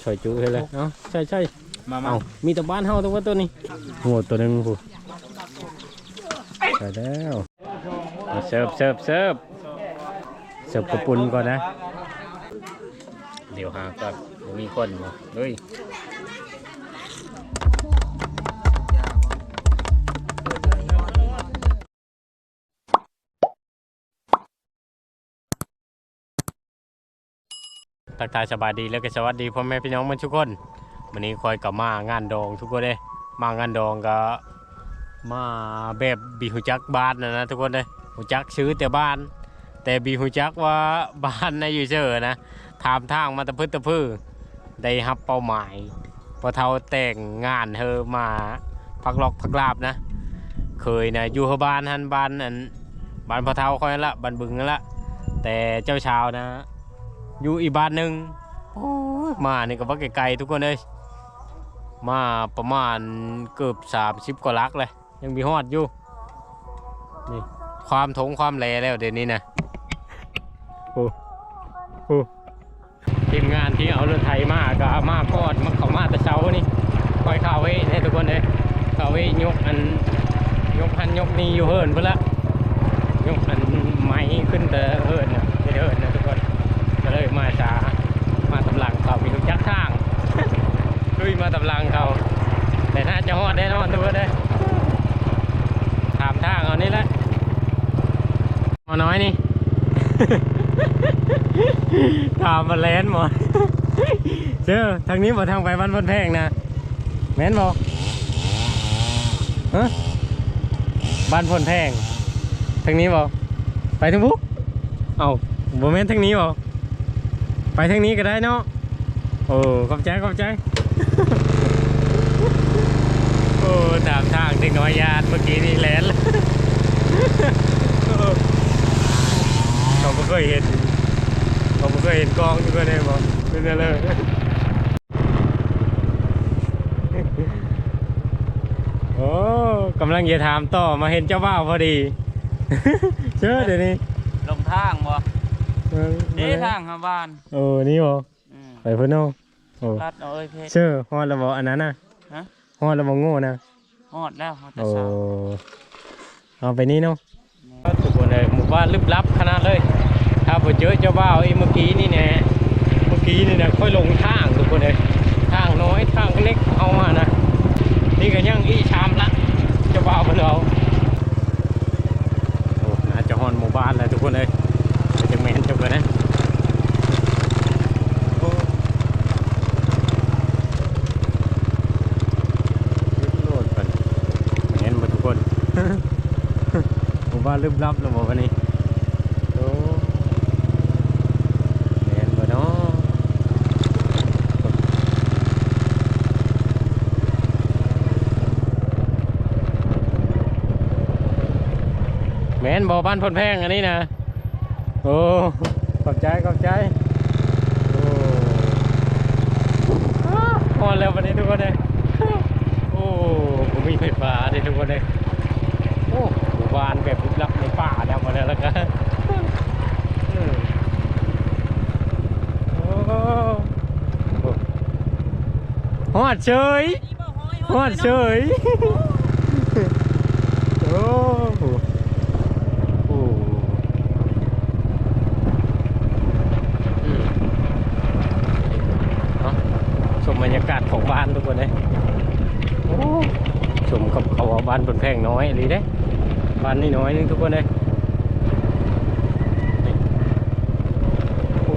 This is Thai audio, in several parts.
ช่วยจุให้เลยเนาะใช่ใช่มามาเอามีแต่บ้านเฮาตัวว่าตัวนี้โง่ตัวหนึงผู้ใช่แล้วมาเสิร์ฟเสิร์ฟเสิร์ฟเสิร์ฟกระปุนก่อนนะ เดี๋ยวหาก่อนบ่มีคนมาเฮ้ย ทักทายสบายดีแล้วก็สวัสดีพ่อแม่พี่น้องมันทุกคนวันนี้คอยกลับมางานดองทุกคนเลยมางานดองก็มาแบบบีหูจักบ้านนะนะทุกคนเลยหูจักซื้อแต่บ้าน แต่บีหูจักว่าบ้านในะอยู่เชอนะถามทางมาตะพื้นตะพื้นได้รับเป้าหมายพอเท่าแต่งงานเธอมาพักลอกพักลาบนะ เคยนะอยู่กับบ้านหันบ้านอันบ้านพอเท่าคอยนั่นละบ้านบึงละแต่เจ้าชาวนะ อยู่อีกบ้านหนึ่งโอ้ยมานี่ก็ว่าไกลๆทุกคนเลยมาประมาณเกือบสามสิบกว่าลักเลย ยังมีฮอดอยู่นี่ความถงความแลแล้วเดี๋ยวนี้นะโอ้โอ้ทีมงานที่เอารถไถมาก็มาพอดมาเขามาแต่เช้านี่คอยเข้าไว้ให้ทุกคนเลยเข้าไว้ยกอันยกพันยกนี้อยู่เฮิร์นเพื่อละยกอันไม้ขึ้นแต่เฮิร์น มาช้ามาตำลังเขามีทุกจักทางลุยมาตำลังเขา แต่น่าจะฮอดแน่นอนทุกคนเลยถามทางเอานี่แหละมาน้อยนี่ถามมาแลนหมดเจ้อทางนี้บ่ทางไปบ้านบนแพงนะแม่นบ่ฮะบ้านพนแพงทางนี้บ่ไปทางบุกเอาบ่แม่นทางนี้บ่ ไปทางนี้ก็ได้เนาะโอ้ขอบใจขอบใจโอ้ตามทางเด็กน้อยยานเมื่อกี้นี่แลนเลยเขาไม่เคยเห็นเขาไม่เคยเห็นกองอยู่ก็ได้บอกเป็นอะไรเลยโอ้กำลังจะถามต่อมาเห็นเจ้าบ่าวพอดี เชื่อเดี๋ยวนี้ลงทางบ่ เออนี่ทางเข้าบ้านโอ้นี่บออืมไปเพื่อนโน่โอ้ลัดเอาเอ้ยเพชรเชื่อฮอดระบออันนั้นนะฮะฮอดระบอโง่นะฮอดแล้วฮอดแต่โอ้เช้าเอาไปนี่เนาะทุกคนเลยหมู่บ้านลึกลับขนาดเลยถ้าผมเจอเจ้าบ่าวไอ้เมื่อกี้นี่แน่เมื่อกี้นี่นะค่อยลงทางทุกคนเลยทางน้อยทางเล็กเอามานะนี่ก็ยังอีชามละเจ้าบ่าวเพิ่นเอาโอ้น่าจะฮอนหมู่บ้านแล้วทุกคนเลยไปจังแมน เจ้ากันนะโอ้โลดไปแมนหมดทุกคนหมู่บ้านลึกลับแล้วบอกวันนี้โอ้แมนบ่เนาะแมนบ่บ้านพนแพงอันนี้นะ โอ้ ขอบใจขอบใจโอ้อ้าวพอแล้ววันนี้ทุกคนเลยโอ้ผมมีไฟฟ้าเลยทุกคนเลยโอ้หมู่บ้านแบบลึกลับในป่าแล้วมาแล้วแล้วก็เออโอ้โหฮอดเฉยฮอดเฉยโอ้โหโอ้อืมเอาชมบรรยากาศของบ้านทุกคนเลยโอ้ ชมกับเขาว่าบ้านบน แพงน้อยเลยเด้บ้านนี่น้อยนึงทุกคนเลยนี่โอ้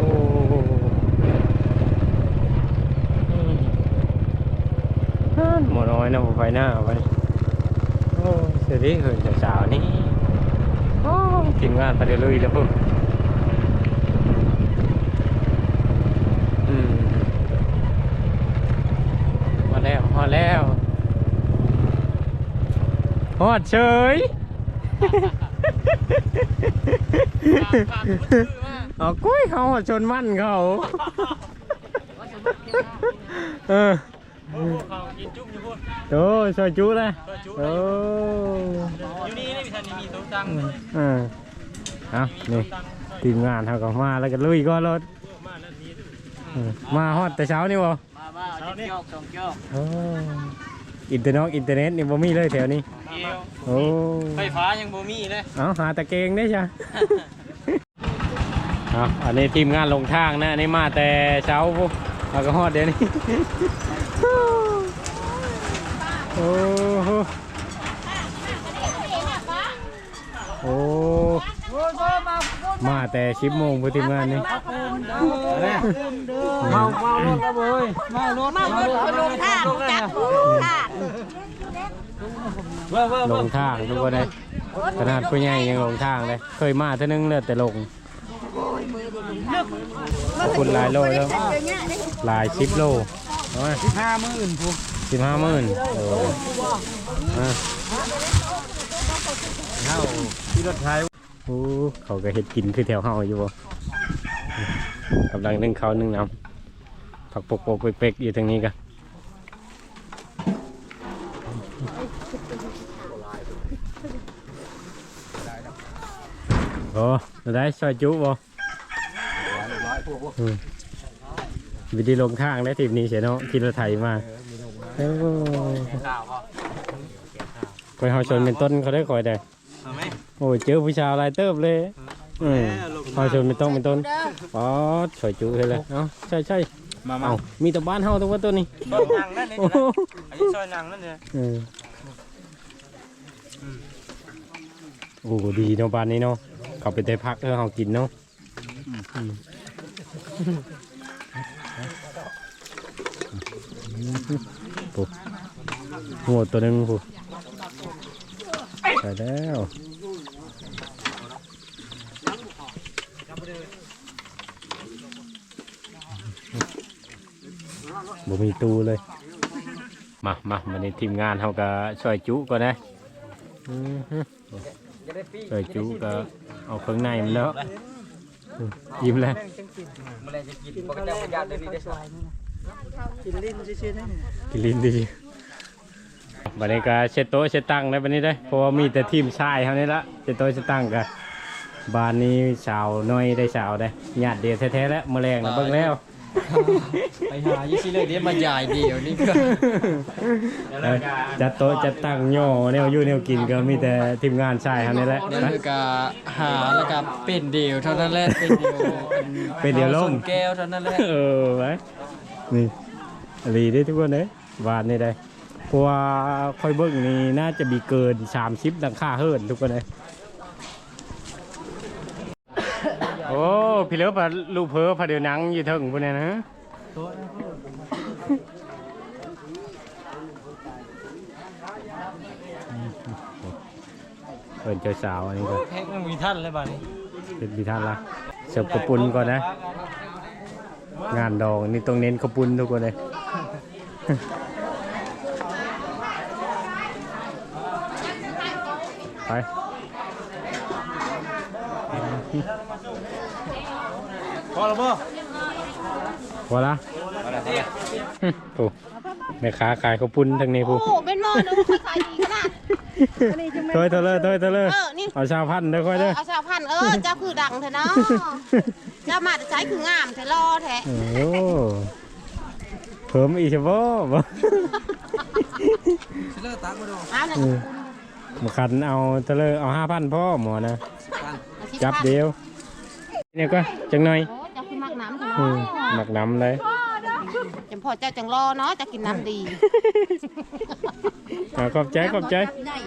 อืมอ่าหมอน้อยนะผมไปหน้าไปโอ้เสียดีเหินสาวๆนี่โอ้ทีมงานไปเรื่อยๆแล้วพุ่มอืมมาแล้วมาแล้ว ฮอดเฉยเอากุ้ยเขาหอดชนมั่นเขาเออเขากินจุ่มอยู่พุ่นโอ้ยซอยจุเลยก็จุ่มโอ้อยู่นี่นี่มีทันมีตุ้งตังเออเอานี่ทีมงานเขาก็มาแล้วก็ลุยก็รถมานั่นนี่ออืมมาฮอดแต่เช้านี่บ่มามาเอาเจ้าสองเจ้าโอ้อินเทอร์เน็ตอินเทอร์เน็ตนี่บ่มีเลยแถวนี้เกี่ยวโอ้ไฟฟ้ายังบ่มีเลย เอาหาตะเกงได้จ้ะ เอาอันนี้ทีมงานลงทางนะอันนี้มาแต่เช้าปุ๊บเราก็ฮอดเดี๋ยวนี้ โอ้โหโอ้มาแต่ชิปโมงพอทีมงานนี่ เมาเมารถแล้วเว้ยเมารถมาเบิดคนลงทางจักทา งเว้ยเว้ยลงทางทุกคนเลยขนาดผู้ใหญ่ยังลงทางเลย เคยมาเท่านึงเลือดแต่ลงขอบคุณหลายโลแล้วหลายชิปโลเอามาห้าหมื่นผู้สิบห้าหมื่นโอ้อะเข้าที่รถไทยโอ้เขาก็เห็ดกินคือแถวเฮาอยู่บ่กำลังนึ่งเขาวนึ่งน้ำผักปกปกเป๊กๆอยู่ทางนี้กัน โอ้ได้ซอยจุบ่อืมวิธีลงทางและทีมนี้เสียเนาะขี่รถไถมาโอ้ข่าวป่ะคอยเฮาชนเป็นต้นเขาได้คอยได้เอาไหมโอ้ยเจอผู้ชายหลายเติบเลยอืมเฮาชนเป็นต้นเป็นต้นป๊อดสวยจุเลยเอ้าใช่ใช่มามาเอ้ามีแต่บ้านเฮาตัวว่าตัวนี้ซอยนางนั่นนี่โอ้โหอันนี้ซอยนางนั่นเลยเออโอ้ดีเนาะบ้านนี้เนาะ เขาไปได้พักเออเฮากินเนาะปุ๊บหัวตัวหนึงปุ๊บไปแล้วบ่มีตู้เลย มามามาในทีมงานเขาก็ช่วยจุก่อนะอือฮึช่วยจุก็ เอาเครื่องในมันแล้วอืมยิ้มแล้วเมื่อไรจะกินปกติประหยัดเลยนี่ได้สวยกินลิ้นชื่อๆนั่นกินลิ้นดีบันนี้ก็เช็ดโต๊ะเช็ดตั้งได้บันนี้ได้อเพราะว่ามีแต่ทีมชายเท่านี้ละเช็ดโต๊ะเช็ดตั้งกันบ้านนี้สาวน้อยได้สาวได้ญาติเดียวแท้ๆแล้วแมลงนะเบิ่งแล้ว ไปหายี่สิเลยเดี๋ยวมาใหญ่เดียวนี่ก็เออจัดโต๊ะจัดตั้งย่อแนวอยู่แนวกินก็มีแต่ทีมงานชายเท่านี้แหละนั่นนะคือการหาแล้วก็เป็นเดียวเท่านั้นแหละเป็นเดียวเป็นเดียวล่มแก้วเท่านั้นแหละเออไว้นี่อลีได้ทุกคนเลยวานนี่ได้เพราะว่าคอยเบิ้งนี่น่าจะมีเกินสามชิปดังค่าเฮิร์นทุกคนเลยโอ้ พี่เลิฟอะลูกเพอพาเดียวหนังอยู่เถิงพวกเนี้นะเอินเจ้าสาวอันนี้ก็แพ็กมันมีท่านเลยบ้านี้เป็นพิธานละเสิร์ฟกระปุนก่อนนะ งานดองนี่ต้องเน้นขาวปุนทุกคนเลยไป พอแล้วป่ะพอละผู้แม่ค้าขายขาวปุนทางนี้ผู้โอ้เป็นหม้อนึงเขาใส่ดีขนาดตัวเท่าเลยตัวเท่าเลยเออนี่เอาชาวพันธุ์เด้อค่อยเด้อเอาชาวพันธุ์เออเจ้าคือดังเถอะเนาะเจ้ามาแต่ใช้คืองามเถอะรอแท้โอ้เพิ่มอีกเฉพาะบ่เลิกตักมาดูอ้าวเนี่ยอืมมาคันเอาเท่าเลยเอาห้าพันพ่อหมอนะอาชีพจับพันธุ์เดียวเนี่ยก็จังหน่อย น้ำเถอะอืมเนาะหมักน้ำเลยจำพอเจ้าจังรอเนาะจะกินน้ำดีอ่าขอบใจขอบใจ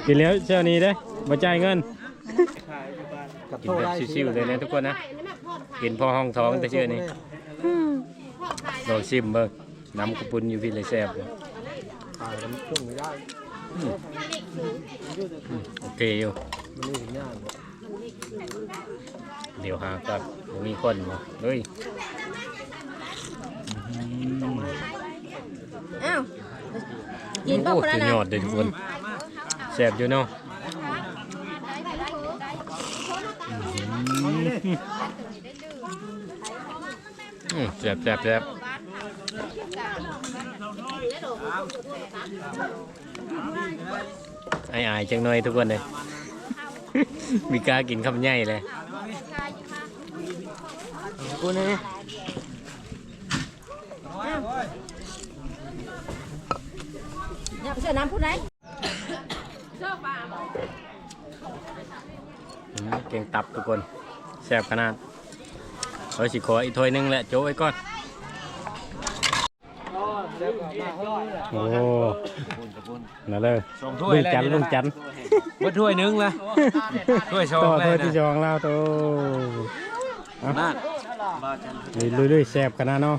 กินแล้วเช้านี้เด้อมาจ่ายเงิน กินแบบชิวๆเลยนะทุกคนนะ กินพอห้องท้องแต่เชื่อนี้ลองชิมเบิ่งน้ำกระปุนอยู่พี่เลยแซ่บเลยอืมอืมโอเคอยู่เดี๋ยวหากับบ่มีคนบ่ เฮ้ยอ้าวกินโอ้ป่ะคนสุนั้นดนะยอดเลยทุกคนแซ่บอยู่เนาะอืมแซ่บแซ่บแซ่บไอ้อายจังหน่อยทุกคนเลย มีกล้ากินคำใหญ่เลย นี่เยเสือน้ำพูดไหนเก่งตับทุกคนแซ่บขนาดเราสิขออีกถ้วยหนึ่งแหละโจ้ไอ้ก้อนโอ้นั่นเลยลุงจันลุงจันว่าถ้วยหนึ่งละถ้วยชองเลยนะถ้วยที่ชองแล้วโต นั่นลุยๆแซ่บขนาดเนาะ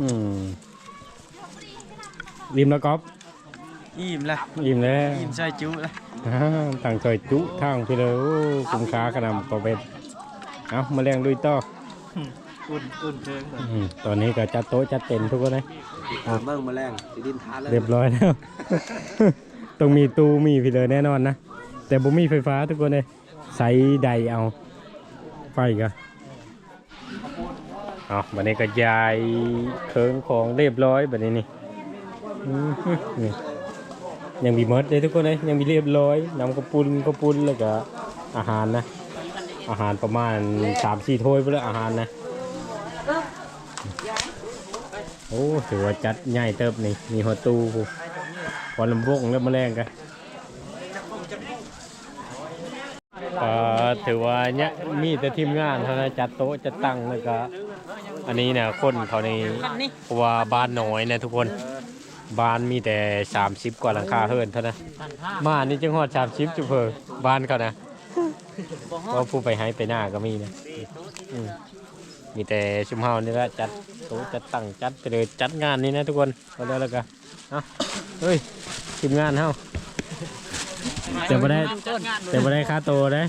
อืมริมแล้วก๊อฟอิ่มละอิ่มแล้วอิ่มใส่จุละอ่าทางซอยจุทางพี่เลยโอ้คุ้มค่ากระนำก็เป็นเอามาเลี้ยงลุยต่ออุ่นอุ่นเชิงอืมตอนนี้ก็จัดโต๊ะจัดเต็มทุกคนเลยถามเบิ่งมาแรงสิดินทานแล้วเรียบร้อยแล้วต้องมีตู้มีพี่เลยแน่นอนนะแต่บ่มีไฟฟ้าทุกคนเลยใส่ใดเอาไฟก็ เอาบัดนี้ก็ยายเคิงของเรียบร้อยบัดนี้นี่อื้อหือนี่ยังมีมดเลยทุกคนเลยยังมีเรียบร้อยน้ำกระปุนกระปุนแล้วก็อาหารนะ อาหารประมาณสามสี่ถ้วยไปแล้วอาหารนะโอ้ถือว่าจัดใหญ่เติบนี่มีหัวตู้พอลำบกแล้วมาแรงกันถือว่าเนี่ยมีแต่ทีมงานเท่านั้นจัดโต๊ะจัดตั้งแล้วก็ อันนี้เนี่ยคนเขาในเพราะว่าบ้านน้อยนะทุกคน บ้านมีแต่ 30 กว่าหลังคาเฮิรนเท่านั้นมานี่จังหวัด30จุเพอบ้านเขานะว่าผู้ไปให้ไปหน้าก็มีนะอืมมีแต่ชุมเฮานี่แหละจัดโต๊ะจัดตั้งจัดไปเลยจัดงานนี้นะทุกคนก็แล้วแล้วกันเอาเฮ้ยทีมงานเฮา แต่บ่ได้ แต่บ่ได้ค่าโตได้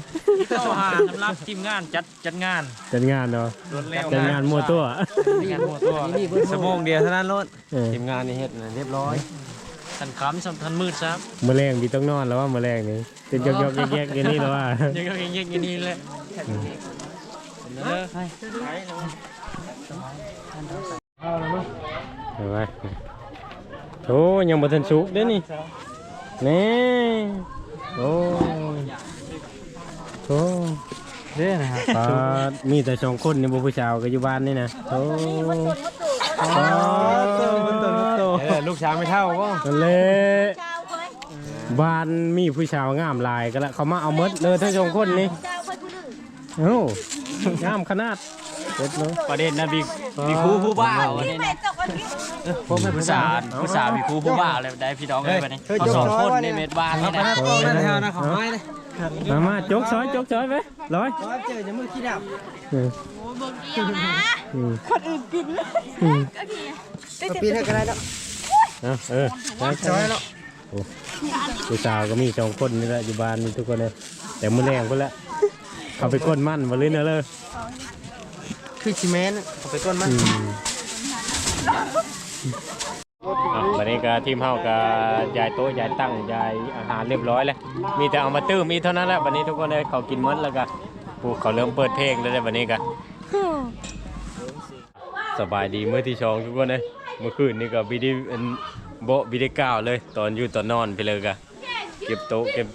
เข้าหาสำหรับทีมงานจัดจัดงานจัดงานเนาะรวดเร็วจัดงานมั่วตัวงานหมดตัวสมองเดียวเท่านั้นรถเออทีมงานนี่เฮ็ดเรียบร้อยทันคำสำทันมืดครับมื้อแรงมีต้องนอนแล้วว่ามื้อแรงนี่เป็นยอกๆแยกๆอย่างนี้แล้วว่า ยังก็ยังยังอย่างนี้เลยเออเห็นไหมโอ้ยังบ่ทันสุกเด้อนี่นี่ โอ้โอ้เด้นะครับปาดมีแต่สองคนนี่บ่ผู้ชาวก็อยู่บ้านนี่นะโอ้ปาดเออลูกชายไม่เท่าก็นั่นแหละเจ้าเอ้ยบ้านมีผู้ชาวงามหลายก็แล้วเขามาเอาหมดเลยทั้งสองคนนี่เจ้าเอ้ยผู้หนึ่ง โอ้งามขนาด เด็ดเลย ประเด็นนะมีมีครูผู้บ้าที่แม่เจ้าก็คิดผมเป็นผู้สาวผู้สาวมีครูผู้บ้าเลยได้พี่น้องเลยวันนี้เขาสองคนในเม็ดบ้านนี่นะโอ้มามาจกซอยจกซอยไปร้อยเจอจะมือขี้ดับอืมเดียวนะอืมคนอื่นกินเลยอืมก็ดีปีให้กันได้แล้วเอาเออจอยแล้วผู้สาวก็มีสองคนนี่แหละอยู่บ้านนี่ทุกคนเลยแต่มื้อแรงพุ่นละเขาไปก้นมั่นมาเลยนะเลย คือชิเมนเอาไปก้นมันอะวันนี้ก็ทีมเฮาก็ยายโต๊ะยายตั้งยายอาหารเรียบร้อยแล้วมีแต่เอามาตื้มมีเท่านั้นแหละวันนี้ทุกคนเลยเขากินหมดแล้วก็ผู้เขาเริ่มเปิดเพลงแล้วเลยวันนี้ก็สบายดีเมื่อที่ชองทุกคนเลยเมื่อคืนนี่ก็บิดีเป็นโบบิดีก้าวเลย ตอนอยู่ตอนนอนไปเลยก็เก็บโต๊ะเก็บ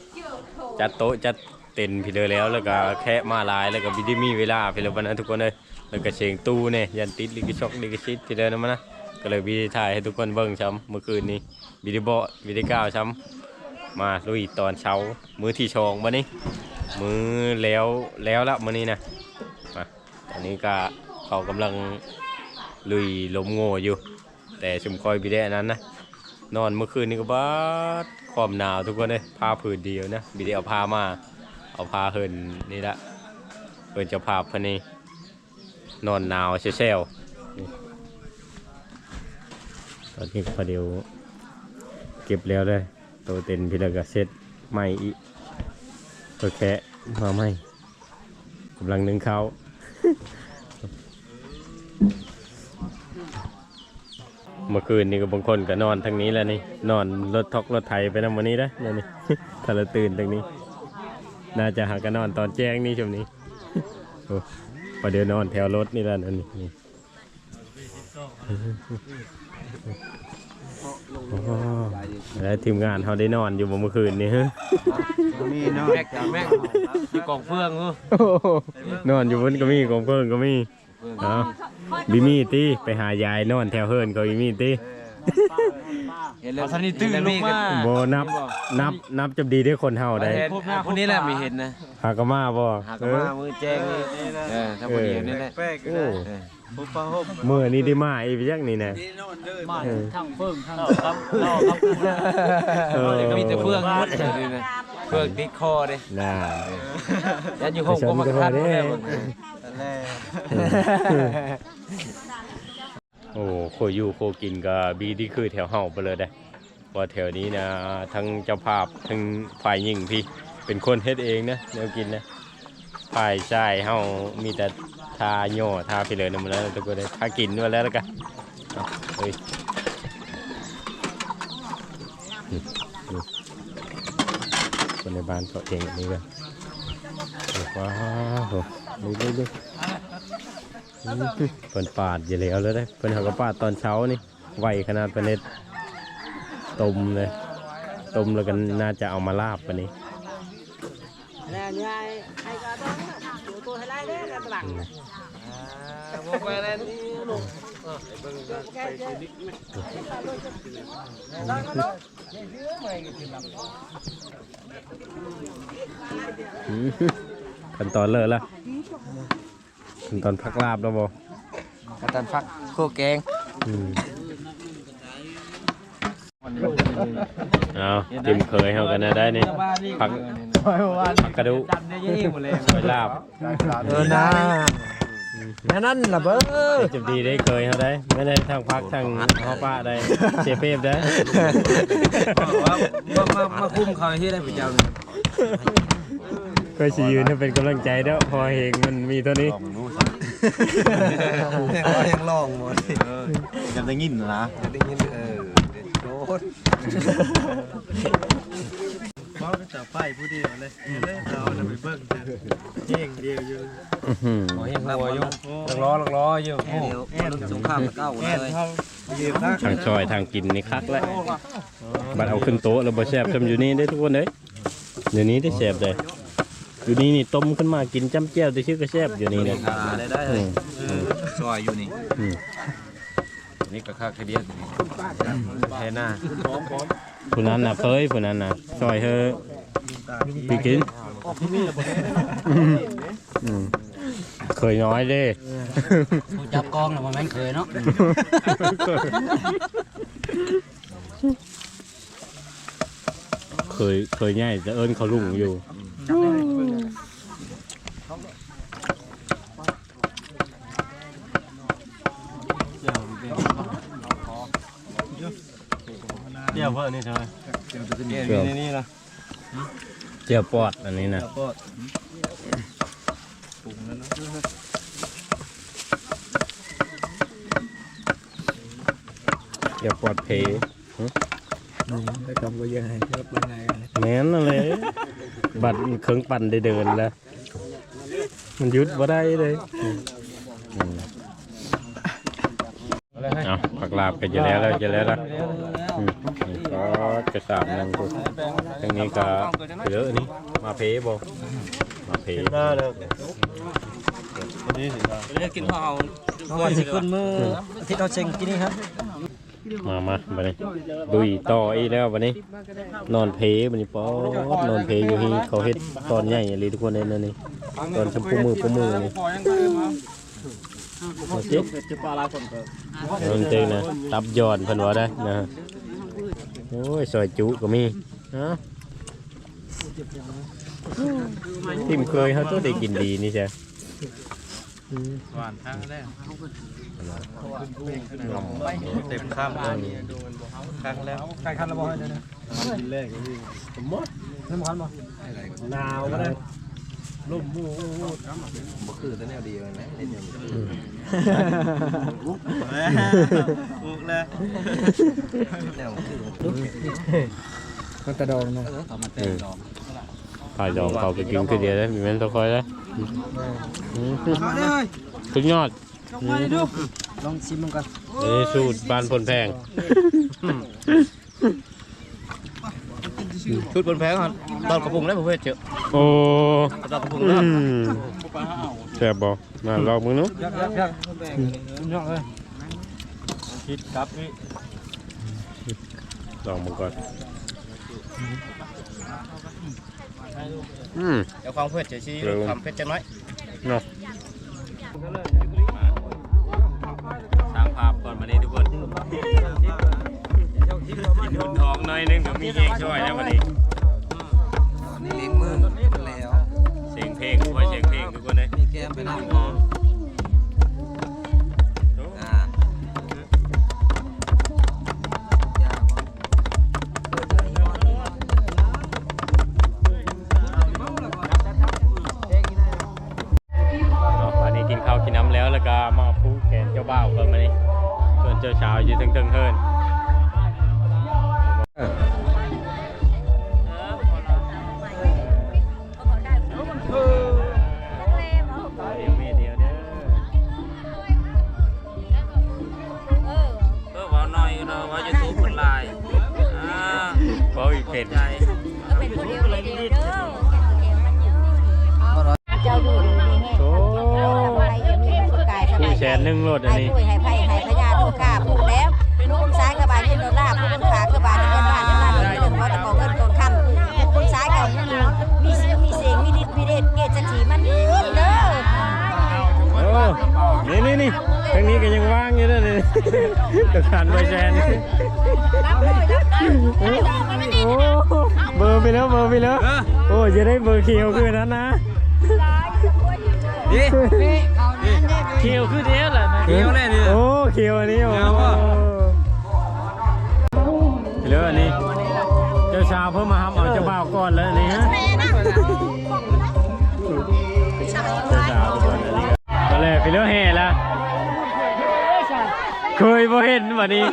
จัดโต๊ะจัดเต็นท์ไปเลยแล้ว แล้วก็แค่มาลายแล้วก็บิไดีมีเวลาไปเลยวันนั้นทุกคนเลย แล้วก็เชียงตู้เนี่ยยันติดลิกิช็อกลิกิชิตไปเลยนมันะก็เลยบิไดีถ่ายให้ทุกคนเบิ่งช้ำเมื่อคืนนี้บิไดีโบะบิไดีก้าวช้ำมาลุยตอนเช้ามื้อที่ชองมานี่มื้อแล้วแล้วละมื้อนี้นะมาตอนนี้ก็เขากำลังลุยลมโง่อยู่ แต่ชุมคอยบิได้นั้นนะนอนเมื่อคืนนี้ก็บ้าดความหนาวทุกคนเลยผ้าผืนเดียวนะบิได้เอาผ้ามา เอาผ้าเหินนี่ละเหินจะพาพพะนี่ นอนหนาวเซลตอนนี้พอเดียวเก็บแล้วเลยตัวเต็นพี่แล้วก็เซ็ตใหม่อีตัวแคะมาใหม่กำลังนึ่งเขาเมื่อคืนนี่ก็บางคนก็นอนทางนี้แล้วนี่นอนรถทอกรถไถไปนำวันนี้นะนี่นี่ถ้าเราตื่นทางนี้ น่าจะหากันนอนตอนแจ้งนี่ช่วงนี้ โอ้พอเดี๋ยวนอนแถวรถนี่แล้วนั่นนี่นี่โอ้แล้วทีมงานเขาได้นอนอยู่บ่เมื่อคืนนี่ฮะมีเนาะแม็กแม็กมีกล่องเฟืองกูโอ้โหนอนอยู่บนก็มีของเพิ่นก็มีเอาบิมีตีไปหายายนอนแถวเฮิรนก็บิมีตี เห็นแล้วเอาท่านนี่ตื่นลงมา โบนับนับนับจำดีได้คนเฮาได้คนนี้แหละมีเห็นนะหากะมาบ่หากเอมาอมือแจ้งนี่เออถ้าคนเดียวนี่แหละโอ้เออเมื่อนี้ได้มาอีกจักนี่นะมาเออทั้งเฟิงทั้งครับเราครับเออมีแต่เฟืองหมดเลยนะเฟืองติดคอเด้น่ายันอยู่ห้องก็มากระทันแน่ โอ้โคอยู่โคกินก็บีที่คือแถวเฮาไปเลยได้เพราะแถวนี้นะทั้งเจ้าภาพทั้งฝ่ายหญิงพี่เป็นคนเฮ็ดเองนะแนวกินนะฝ่ายชายเฮามีแต่ทาโย่ทาไปเลยนะมันแล้วทุกคนเลยทากินมาแล้วแล้วกันเฮ้ยคนในบ้านเขาเองอันนี้กันว้าวดูดูดู เพิ่นปาดอยู่แล้วเลยเด้เพิ่นเขากปาดตอนเช้านี่ไวขนาดเพิ่นเฮ็ดต้มเลยต้มแล้วก็น่าจะเอามาลาบปะนี้แล้วยายไอ้ก็ต้องตัวให้ไล่เด้อแล้วหลังไปแล้วนี่ลูกอืมขั้นตอนเลิศละ ตอนพักลาบแล้วบ่กระตันฟักโคแกงอืมเอาติมเคยเฮากันนะได้นี่พักพักกระดูกจำได้ยี่หมดเลยไปลาบเออนะนั่นนั่นล่ะเบ้อจุดดีได้เคยเฮาได้ไม่ได้ทางพักทางเฮาป้าได้เชฟเปฟได้ว่ามามาคุมเขาที่ได้ผู้เจ้านี่ ก็สิยืนให้เป็นกำลังใจเด้อพอเฮงมันมีเท่านี้ยังลองหมดยังได้ยินนะได้ยินเออโดดว่าจะไปผู้เดียวเลยเลยเราจะไปเบิ่งกันเย่งเดียวอยู่อื้อหือโอ้ยยังหัวอยู่ลังล้อลังล้ออยู่โอ้แอนสงครามเก้าแอเลนยเขาเยี่ยมนะทางซอยทางกินนี่คักแล้วบัดเอาขึ้นโต๊ะแล้วบ่แซ่บซำอยู่นี่ได้ทุกคนเด้ยเดี๋ยวนี้ได้แซ่บเลย อยู่นี่นี่ต้มขึ้นมากินจ้ำแจ่วได้ชื่อก็แซ่บอยู่นี่เนี่ยได้ได้อืมซอยอยู่นี่อืมนี่ก็ค่าคดีแค่หน้าผู้นั้นน่ะเคยผู้นั้นน่ะซอยเฮอพี่กินอืมเคยน้อยเด้จับกองแล้วมันแม่งเคยเนาะ เคยเคยง่ายจะเอิ้นเขาลุงอยู่ เดี่ยวเพื่อ นนี่ใช่ไหมเจียวนี่นะเจียวปอดอันนี้นะก็เจียวปอดเพได้กำก็ยังไงครับยังไงแม่นนั่นเลยบัดเครื่องปั่นได้เดินแล้วมันหยุดบ่ได้เลยอืมเอาผักลาบกันจะแล้วแล้วจะแล้วละ อืมนี่ก็กระสาบนั่งกูทางนี้ก็เหลืออันนี้มาเพบ่มาเพได้เลยนี่สิครับเรียกกินข้าวก่อนสิขึ้นมืออาทิตย์เอาเชงกินนี่ครับมามาบัดนี้ดุยต่ออีกแล้วบัดนี้ นอนเพบัดนี้ป๊อดนอนเพอยู่ที่เขาเฮ็ดตอนใหญ่เลยทุกคนเลยนั่นนี่ตอนชมพูมือปูมือนี่โอเคจะปลาลาคนเกิดเอาจริงๆนะตับยอนเพิ่นว่าได้นะฮะ โอ้ยซอยจุก็มีฮะทิมเคยเขาต้องได้กินดีนี่ใช่หวานทางแรกเต็มข้ามเลยครั้งแล้วใครคันระบอยเนี่ยกินแรกก็วิ่งน้ำมันบ่หนาวก็ได้ ลมมูบ่คือแต่แนวดีเลยนะเล่นอย่างนี้ปุ๊กแล้วแนวคือมันตะดองเนาะเอามาเตะดองถ่ายดองเขาไปกินคือเดียวได้มีแม่นตะคอยได้อืมสุดยอดลองชิมมันก่อนนี่สูตรบ้านพลแพง ชุดบนแพงก่อนตอนกระปุงได้ผมเพื่อเจอโอ้ตอนกระปุงอืเนาะมแซ่บบ่มาลองมึงเนาะยักยักยักยอดเลยคิดครับนี่ลองมันก่อนอืม เดี๋ยวความเพื่อนจะชี้เร็ว ความเพื่อนจะน้อยเนาะสร้างภาพก่อนมานี้ทุกคนกินทุนทองหน่อยหนึงเดี๋ยวมีเองช่วยแล้ววันนี้ มีแก้มไปนั่งมองอ่าเนาะวันนี้กินข้าวกินน้ำแล้วแล้วก็มาพูแกนเจ้าบ่าวกันมานี้ส่วนเจ้าสาวอยู่ทึงทึงๆเฮิรน ทางนี้ก็ยังว่างอยู่ด้วยนี่กับการใบแชร์นี่โอ้เบอร์ไปแล้วเบอร์ไปแล้วโอ้จะได้เบอร์เคียวคือนั้นนะดิเคียวคือเดียวแหละนะเคี้ยวแน่นี่โอ้เคียวอันนี้โอ้เอาวะเหลืออันนี้ เจ้าชาวเพิ่มมาทำเอาเจ้าบ่าวก่อนแล้วอันนี่ฮะ เลยไปเรื่องแห่ละเคยบ่เห็นวันนี้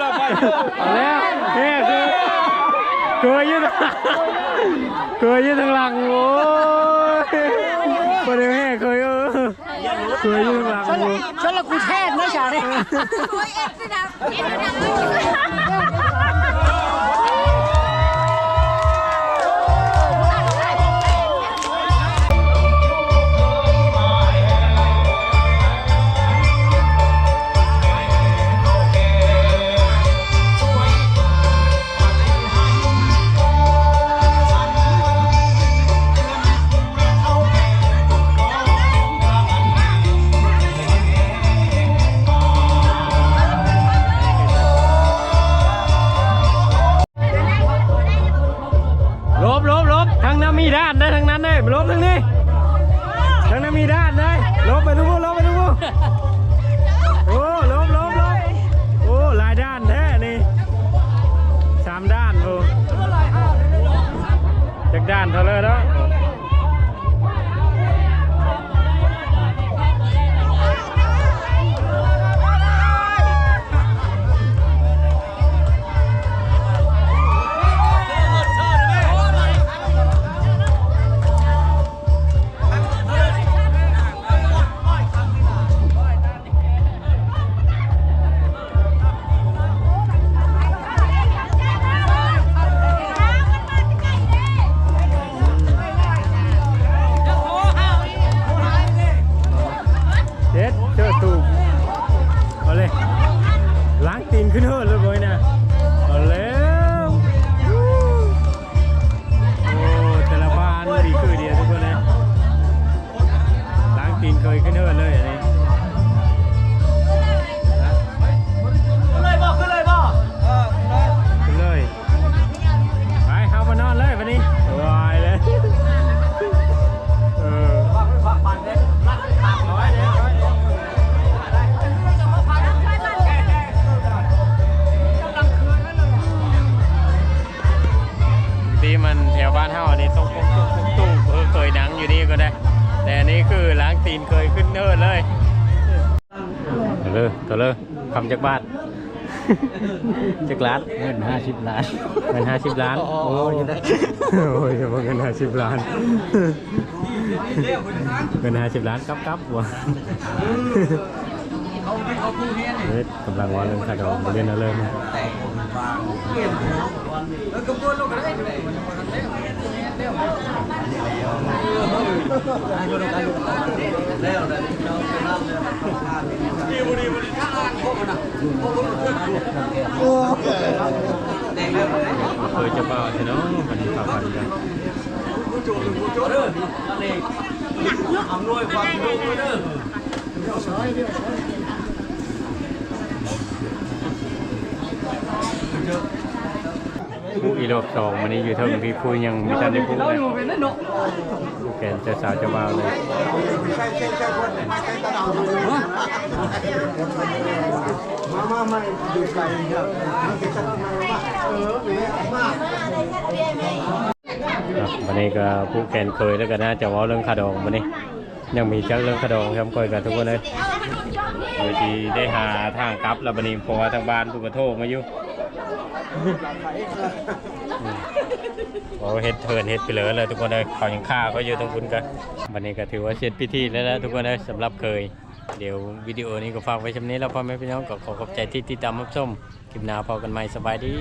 เอาแล้วแห่คือเคยอยืดเคยอยืดทางหลังโอ้ยบ่ได้แห่เคยเออเคยอยืดทางหลังโอ้ยชนละกูแทกนะจ๊ะเนี่ย ด้านเท่าเลยนะ เคยขึ้นเฮิร์เลยอะไร นเคยขึ้นเนินเลยเอาเลยตัวเลยคำจากบ้านจากล้านเงิน50ล้านเงินห้าสิบล้าน โอ้ยโอ้ยจะบอกเงินห้าสิบล้านเงินห้าสิบล้านกับกับวะเฮ้ยกำลังว่าเรื่องคาดองเรียนเอาเริ่มแล้วก็พู ผู้อีโลกสองมันนี้อยู่เท่ากับพี่พูยังมีท่านได้พูดเลยแกนเจ้าสาวเจ้าบ่าเลยมามามาอยู่ไกลครับวันนี้ก็ผู้แกนเคยแล้วก็น่าจะว่าเรื่องคาดองวันนี้ยังมีจักเรื่องคาดองครับคอยกันทุกคนเลยโดยที่ได้หาทางกลับแล้ววันนี้พราะว่าทางบ้านผู้กระโทษมาอยู่ โอ้เฮ็ดเทินเฮ็ดไปเลยเลยทุกคนเลยเขายังฆ่าเขาอยู่ตรงคุณกันวันนี้ก็ถือว่าเสร็จพิธีแล้วนะทุกคนเลยสำหรับเคย เดี๋ยววิดีโอนี้ก็ฝากไว้ชำนี้แล้วพ่อแม่พี่น้องก็ขอขอบใจที่ติดตามรับชมคลิปหน้าพอกันใหม่สบายดี